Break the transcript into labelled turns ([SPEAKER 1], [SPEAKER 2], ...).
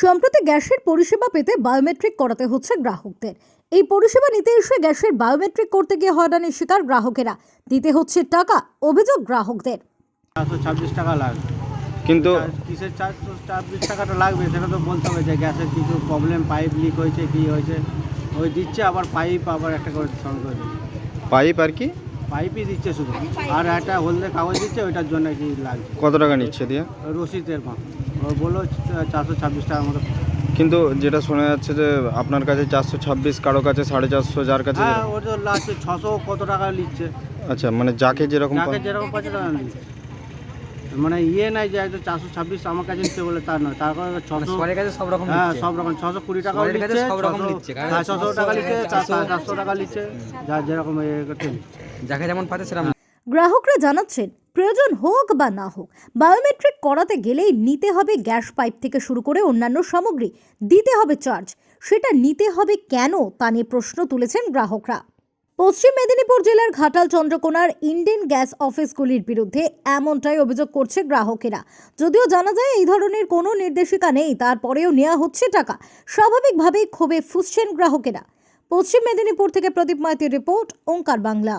[SPEAKER 1] সম্প্রতি গ্যাসের পরিষেবা পেতে বায়োমেট্রিক করাতে হচ্ছে গ্রাহকদের। এই পরিষেবা নিতে এসে গ্যাসের বায়োমেট্রিক করতে গিয়ে হয়রানির শিকার গ্রাহকেরা। দিতে হচ্ছে টাকা অভিযোগ গ্রাহকদের।
[SPEAKER 2] চারশো ছাব্বিশ টাকা লাগবে।
[SPEAKER 3] কিন্তু
[SPEAKER 2] কিসের চারশো ছাব্বিশ টাকাটা লাগবে সেটা তো বলতে হবে যে গ্যাসের কিছু প্রবলেম পাইপ লিক হয়েছে কি হয়েছে? ওই দিচ্ছে আবার পাইপ আবার একটা করে সঙ্গে করে
[SPEAKER 3] পাইপ আর কি?
[SPEAKER 2] পাইপই দিচ্ছে শুধু। আর একটা হলদে কাগজ দিচ্ছে ওইটার জন্য কি লাগছে
[SPEAKER 3] কত টাকা নিচ্ছে দিয়ে?
[SPEAKER 2] রসিদের ও বলল চারশো ছাব্বিশ টাকার মতো।
[SPEAKER 3] কিন্তু যেটা শোনা যাচ্ছে যে আপনার কাছে চারশো ছাব্বিশ কারও কাছে সাড়ে চারশো যার কাছে
[SPEAKER 2] হ্যাঁ
[SPEAKER 3] যেরকম-
[SPEAKER 2] তো ছশো কত টাকা নিচ্ছে
[SPEAKER 3] আচ্ছা মানে যাকে যেরকম
[SPEAKER 2] যাকে যেরকম পাচ্ছে টাকা নিচ্ছে মানে ইয়ে নাই যে একদম চারশো ছাব্বিশ আমার কাছে নিচ্ছে বলে তার নয় তারপরে ছশো
[SPEAKER 4] কাছে সব রকম
[SPEAKER 2] হ্যাঁ সব রকম ছশো কুড়ি টাকা নিচ্ছে
[SPEAKER 4] সব রকম
[SPEAKER 2] ছশো-
[SPEAKER 4] নিচ্ছে,
[SPEAKER 2] হ্যাঁ, ছশো টাকা নিচ্ছে চারশো টাকা নিচ্ছে যা যেরকম এ করতে
[SPEAKER 4] যাকে যেমন পাচ্ছে সেরকম।
[SPEAKER 1] গ্রাহকরা জানাচ্ছেন প্রয়োজন হোক বা না হোক বায়োমেট্রিক করাতে গেলেই নিতে হবে গ্যাস পাইপ থেকে শুরু করে অন্যান্য সামগ্রী। দিতে হবে চার্জ সেটা নিতে হবে কেন? তা নিয়ে প্রশ্ন তুলেছেন গ্রাহকরা। পশ্চিম মেদিনীপুর জেলার ঘাটাল চন্দ্রকোনার ইন্ডিয়ান গ্যাস অফিসগুলির বিরুদ্ধে এমনটাই অভিযোগ করছে গ্রাহকেরা। যদিও জানা যায়, এই ধরনের কোনো নির্দেশিকা নেই, তারপরেও নেওয়া হচ্ছে টাকা। স্বাভাবিকভাবেই ক্ষোভে ফুসছেন গ্রাহকেরা। পশ্চিম মেদিনীপুর থেকে প্রদীপ মাইতির রিপোর্ট, ওঙ্কার বাংলা।